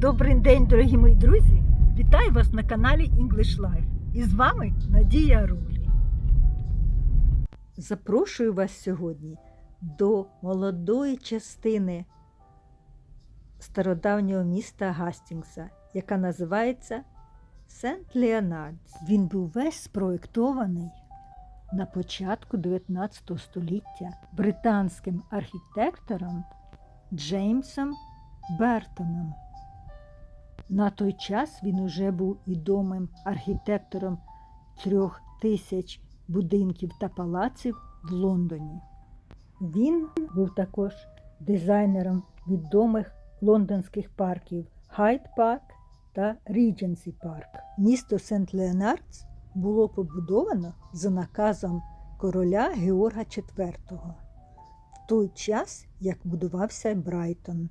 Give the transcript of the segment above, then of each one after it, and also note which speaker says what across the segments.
Speaker 1: Добрий день, дорогі мої друзі! Вітаю вас на каналі English Life. І з вами Надія Рулі. Запрошую вас сьогодні до молодої частини стародавнього міста Гастінгса, яка називається Сент Леонардс. Він був весь спроєктований на початку 19 століття британським архітектором Джеймсом Бертоном. На той час він уже був відомим архітектором трьох тисяч будинків та палаців в Лондоні. Він був також дизайнером відомих лондонських парків Хайд Парк та Рідженсі Парк. Місто Сент Леонардс було побудовано за наказом короля Георга IV в той час, як будувався Брайтон.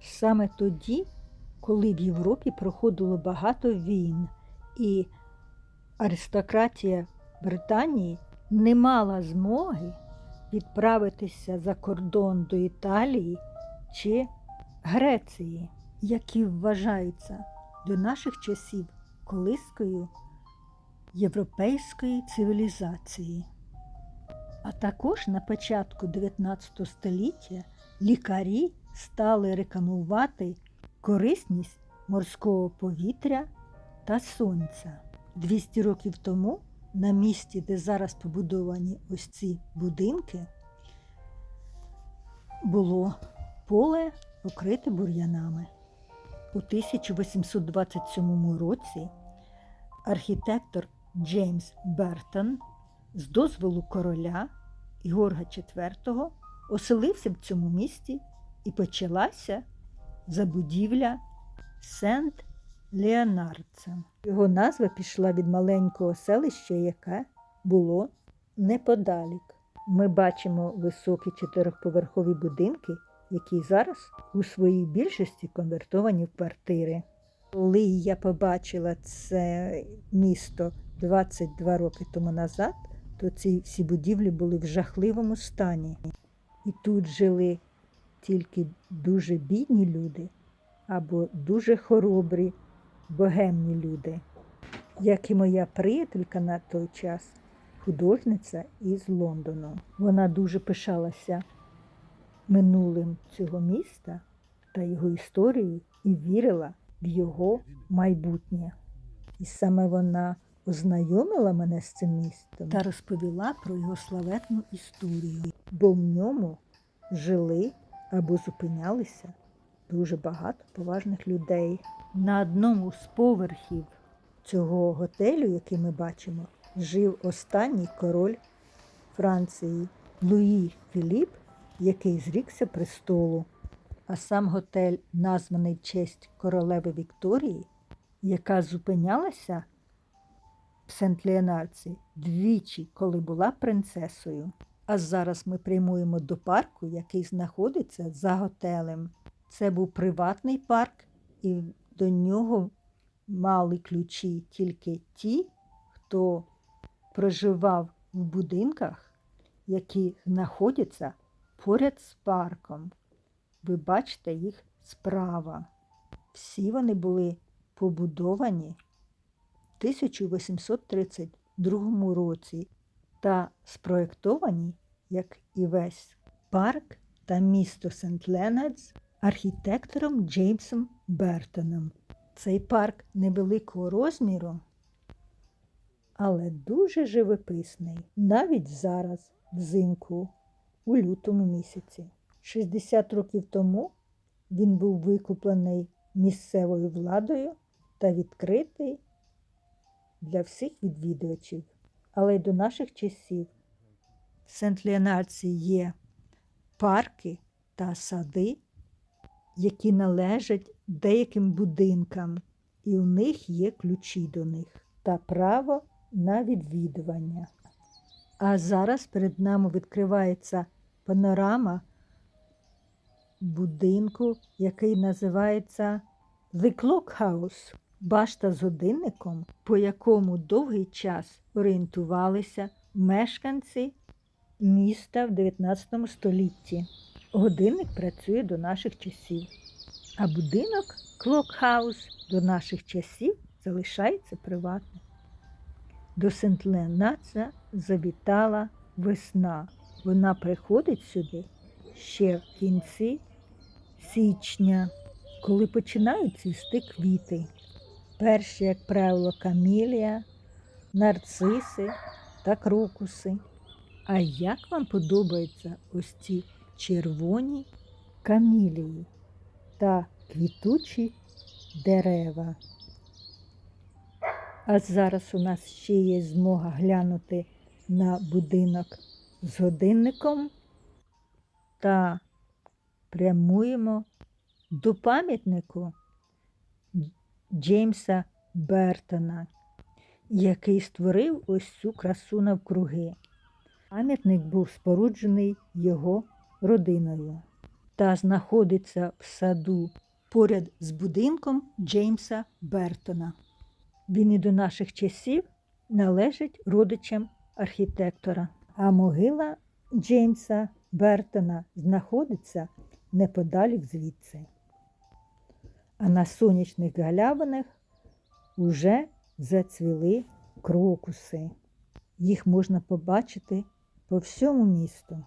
Speaker 1: Саме тоді, коли в Європі проходило багато війн, і аристократія Британії не мала змоги відправитися за кордон до Італії чи Греції, які вважаються до наших часів колискою європейської цивілізації. А також на початку 19 століття лікарі стали рекламувати корисність морського повітря та сонця. 200 років тому на місці, де зараз побудовані ось ці будинки, було поле покрите бур'янами. У 1827 році архітектор Джеймс Бертон з дозволу короля Георга IV оселився в цьому місті і почалася забудівля Сент Леонардса. Його назва пішла від маленького селища, яке було неподалік. Ми бачимо високі чотирьохповерхові будинки, які зараз у своїй більшості конвертовані в квартири. Коли я побачила це місто 22 роки тому назад, то ці всі будівлі були в жахливому стані. І тут жили тільки дуже бідні люди або дуже хоробрі, богемні люди, як і моя приятелька на той час, художниця із Лондону. Вона дуже пишалася минулим цього міста та його історією і вірила в його майбутнє. І саме вона ознайомила мене з цим містом та розповіла про його славетну історію, бо в ньому жили або зупинялися дуже багато поважних людей. На одному з поверхів цього готелю, який ми бачимо, жив останній король Франції Луї Філіп, який зрікся престолу. А сам готель, названий честь королеви Вікторії, яка зупинялася в сент леонардсі двічі, коли була принцесою. А зараз ми прямуємо до парку, який знаходиться за готелем. Це був приватний парк, і до нього мали ключі тільки ті, хто проживав в будинках, які знаходяться поряд з парком. Ви бачите їх справа. Всі вони були побудовані в 1832 році та спроєктовані, як і весь парк та місто Сент Ленардс архітектором Джеймсом Бертоном. Цей парк невеликого розміру, але дуже живописний, навіть зараз, взимку, у лютому місяці. 60 років тому він був викуплений місцевою владою та відкритий для всіх відвідувачів. Але й до наших часів в сент леонардсі є парки та сади, які належать деяким будинкам, і у них є ключі до них та право на відвідування. А зараз перед нами відкривається панорама будинку, який називається The Clock House, башта з годинником, по якому довгий час орієнтувалися мешканці міста в 19 столітті. Годинник працює до наших часів, а будинок Клокхаус до наших часів залишається приватним. До Сент-Ленаца завітала весна. Вона приходить сюди ще в кінці січня, коли починають цвісти квіти. Перші, як правило, камілія, нарциси та крокуси. А як вам подобаються ось ці червоні камілії та квітучі дерева? А зараз у нас ще є змога глянути на будинок з годинником та прямуємо до пам'ятнику Джеймса Бертона, який створив ось цю красу навкруги. Пам'ятник був споруджений його родиною та знаходиться в саду поряд з будинком Джеймса Бертона. Він і до наших часів належить родичам архітектора, а могила Джеймса Бертона знаходиться неподалік звідси. А на сонячних галявинах уже зацвіли крокуси. Їх можна побачити по всьому місту.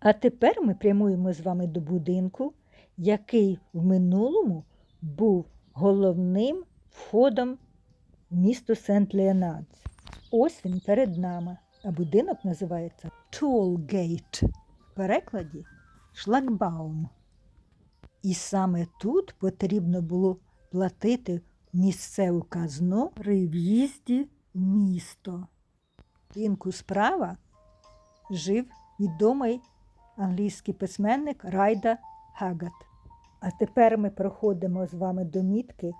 Speaker 1: А тепер ми прямуємо з вами до будинку, який в минулому був головним входом в місто Сент-Леонардс. Ось він перед нами, а будинок називається Tollgate. В перекладі шлагбаум. І саме тут потрібно було платити місцеву казну при в'їзді в місто. Будинку справа жив відомий англійський письменник Райда Гагат. А тепер ми проходимо з вами до мітки,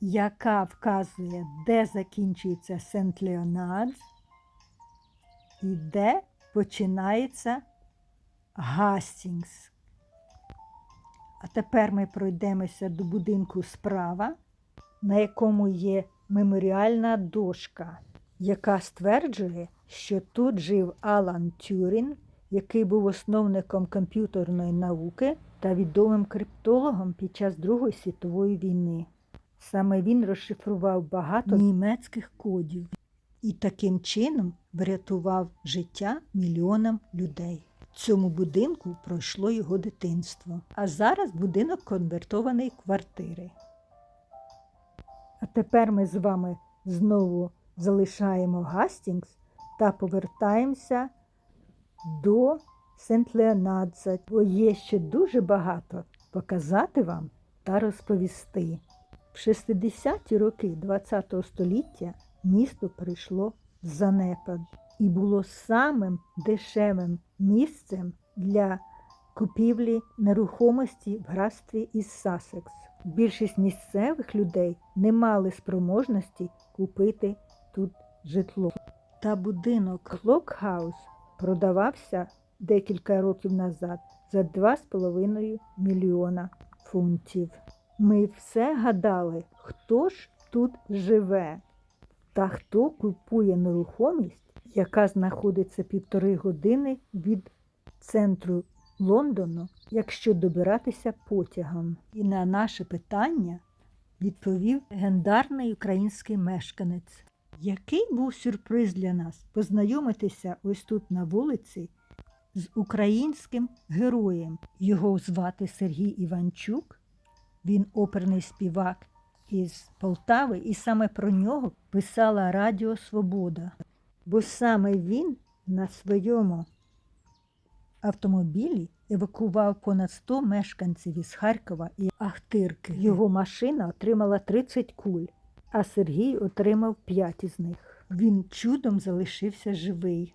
Speaker 1: яка вказує, де закінчується Сент Леонардс і де починається Гастінгс. А тепер ми пройдемося до будинку справа, на якому є меморіальна дошка, яка стверджує, що тут жив Алан Тюрін, який був основником комп'ютерної науки та відомим криптологом під час Другої світової війни. Саме він розшифрував багато німецьких кодів і таким чином врятував життя мільйонам людей. В цьому будинку пройшло його дитинство, а зараз будинок конвертований квартири. А тепер ми з вами знову залишаємо Гастінгс та повертаємося до Сент-Леонадза, бо є ще дуже багато показати вам та розповісти. В 60-ті роки ХХ століття місто прийшло в занепад і було самим дешевим місцем для купівлі нерухомості в графстві із Сасекс. Більшість місцевих людей не мали спроможності купити тут житло. Та будинок Клокхаус продавався декілька років назад за 2,5 мільйона фунтів. Ми все гадали, хто ж тут живе та хто купує нерухомість, яка знаходиться півтори години від центру Лондону, якщо добиратися потягом. І на наше питання відповів легендарний український мешканець. Який був сюрприз для нас познайомитися ось тут на вулиці з українським героєм. Його звати Сергій Іванчук. Він оперний співак із Полтави, і саме про нього писала Радіо Свобода. Бо саме він на своєму автомобілі евакував понад 100 мешканців із Харкова і Ахтирки. Його машина отримала 30 куль, а Сергій отримав 5 із них. Він чудом залишився живий.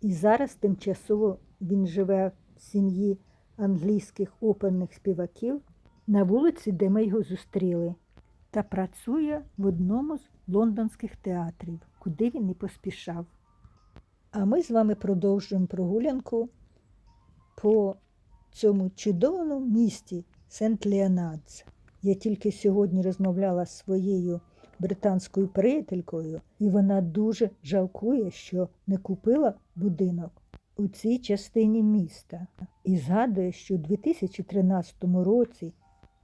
Speaker 1: І зараз тимчасово він живе в сім'ї англійських оперних співаків на вулиці, де ми його зустріли, та працює в одному з лондонських театрів, куди він і поспішав. А ми з вами продовжуємо прогулянку по цьому чудовому місті Сент-Леонардс. Я тільки сьогодні розмовляла з своєю британською приятелькою, і вона дуже жалкує, що не купила будинок у цій частині міста. І згадує, що у 2013 році,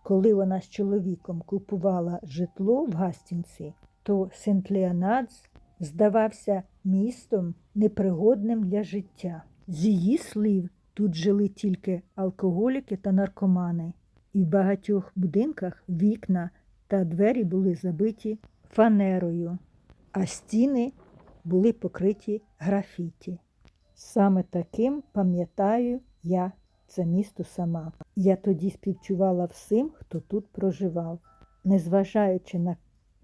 Speaker 1: коли вона з чоловіком купувала житло в Гастінці, то сент леонардс здавався містом непригодним для життя. З її слів, тут жили тільки алкоголіки та наркомани, і в багатьох будинках вікна та двері були забиті фанерою, а стіни були покриті графіті. Саме таким пам'ятаю я це місто сама. Я тоді співчувала всім, хто тут проживав. Незважаючи на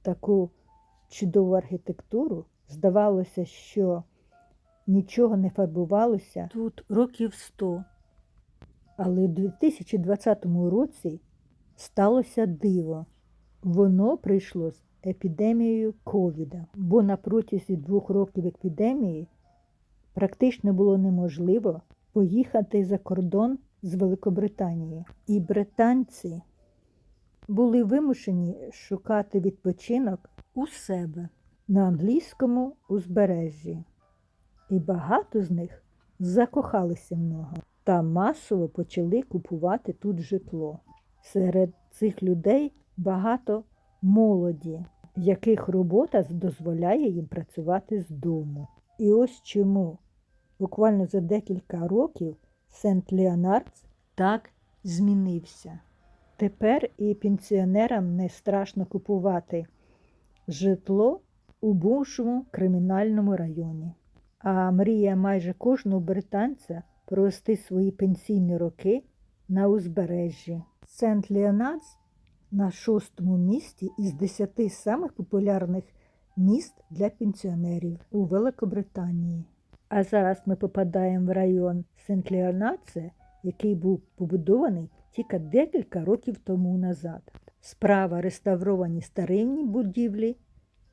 Speaker 1: таку чудову архітектуру, здавалося, що нічого не фарбувалося тут років сто. Але у 2020 році сталося диво. Воно прийшло з епідемією ковіда, бо на протязі двох років епідемії практично було неможливо поїхати за кордон з Великобританії. І британці були вимушені шукати відпочинок у себе на англійському узбережжі. І багато з них закохалися в нього та масово почали купувати тут житло. Серед цих людей багато молоді, яких робота дозволяє їм працювати з дому. І ось чому буквально за декілька років Сент Леонардс так змінився. Тепер і пенсіонерам не страшно купувати житло у бувшому кримінальному районі. А мрія майже кожного британця провести свої пенсійні роки на узбережжі. Сент Леонардс на шостому місці із десяти самих популярних міст для пенсіонерів у Великобританії. А зараз ми попадаємо в район Сент Леонардсе, який був побудований тільки декілька років тому назад. Справа реставровані старинні будівлі,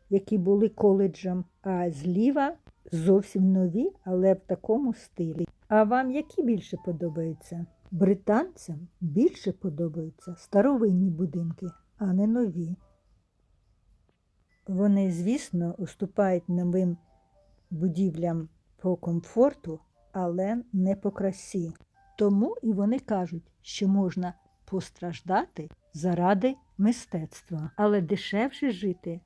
Speaker 1: які були коледжем, а зліва зовсім нові, але в такому стилі. А вам які більше подобаються? Британцям більше подобаються старовинні будинки, а не нові. Вони, звісно, уступають новим будівлям по комфорту, але не по красі. Тому і вони кажуть, що можна постраждати заради мистецтва, але дешевше жити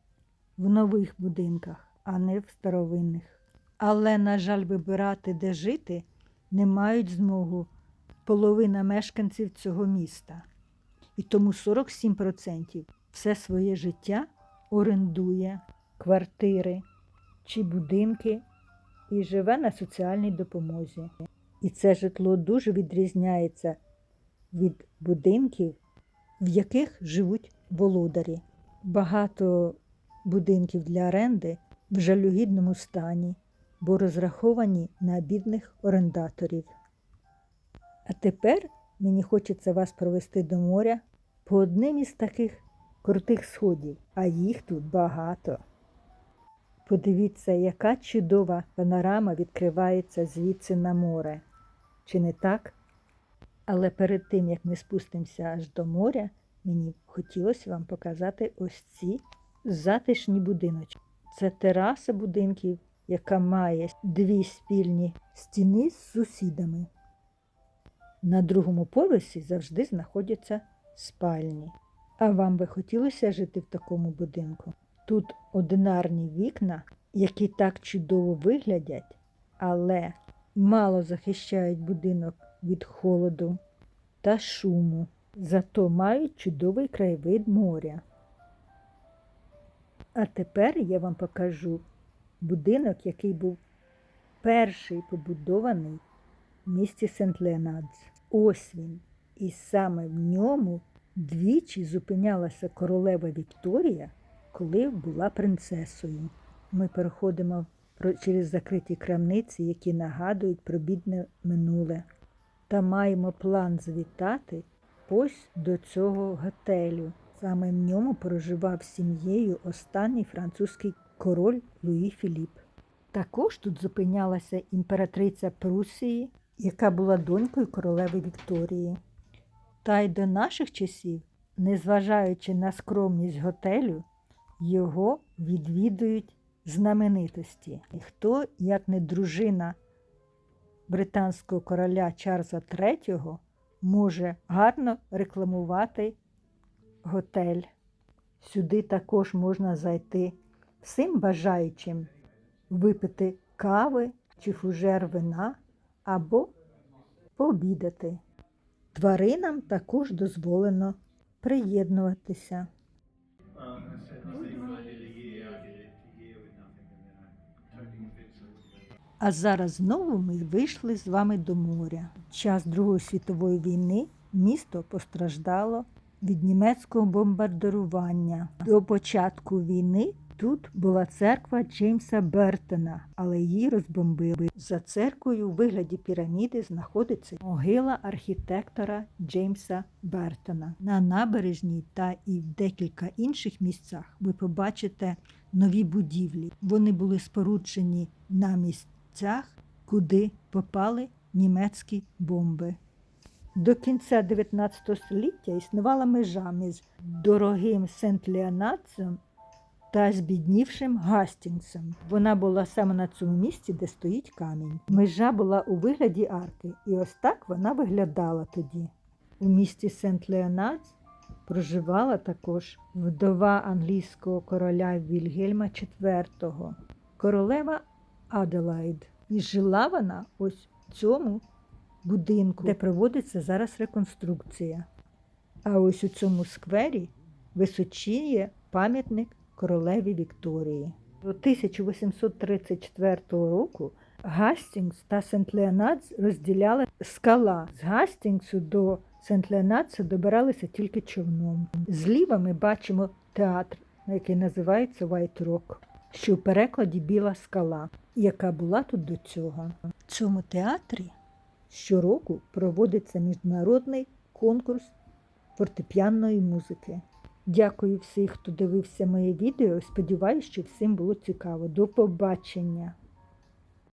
Speaker 1: в нових будинках, а не в старовинних. Але, на жаль, вибирати, де жити, не мають змогу половина мешканців цього міста. І тому 47% все своє життя орендує квартири чи будинки і живе на соціальній допомозі. І це житло дуже відрізняється від будинків, в яких живуть володарі. Багато будинків для оренди в жалюгідному стані, бо розраховані на бідних орендаторів. А тепер мені хочеться вас провести до моря по одним із таких крутих сходів, а їх тут багато. Подивіться, яка чудова панорама відкривається звідси на море. Чи не так? Але перед тим, як ми спустимося аж до моря, мені хотілося вам показати ось ці затишні будиночки. Це тераса будинків, яка має дві спільні стіни з сусідами. На другому поверсі завжди знаходяться спальні. А вам би хотілося жити в такому будинку? Тут одинарні вікна, які так чудово виглядять, але мало захищають будинок від холоду та шуму, зато мають чудовий краєвид моря. А тепер я вам покажу будинок, який був перший побудований в місті сент леонардс Ось він. І саме в ньому двічі зупинялася королева Вікторія, коли була принцесою. Ми переходимо через закриті крамниці, які нагадують про бідне минуле. Та маємо план звітати ось до цього готелю. Саме в ньому проживав сім'єю останній французький король Луї Філіп. Також тут зупинялася імператриця Прусії, яка була донькою королеви Вікторії. Та й до наших часів, незважаючи на скромність готелю, його відвідують знаменитості. І хто, як не дружина британського короля Чарльза III, може гарно рекламувати готель. Сюди також можна зайти всім бажаючим випити кави чи фужер вина або пообідати. Тваринам також дозволено приєднуватися. А зараз знову ми вийшли з вами до моря. Час Другої світової війни місто постраждало від німецького бомбардирування. До початку війни тут була церква Джеймса Бертона, але її розбомбили. За церквою у вигляді піраміди знаходиться могила архітектора Джеймса Бертона. На набережній та і в декілька інших місцях ви побачите нові будівлі. Вони були споруджені на місцях, куди попали німецькі бомби. До кінця 19 століття існувала межа між дорогим Сент-Леонадцем та збіднівшим Гастінгсом. Вона була саме на цьому місці, де стоїть камінь. Межа була у вигляді арки, і ось так вона виглядала тоді. У місті Сент-Леонац проживала також вдова англійського короля Вільгельма IV, королева Аделаїд. І жила вона ось в цьому будинку, де проводиться зараз реконструкція. А ось у цьому сквері височіє пам'ятник королеві Вікторії. До 1834 року Гастінгс та Сент-Леонадс розділяла скала. З Гастінгсу до Сент-Леонадса добиралися тільки човном. Зліва ми бачимо театр, який називається White Rock, що в перекладі Біла скала, яка була тут до цього. В цьому театрі щороку проводиться міжнародний конкурс фортепіанної музики. Дякую всім, хто дивився моє відео. Сподіваюсь, що всім було цікаво. До побачення!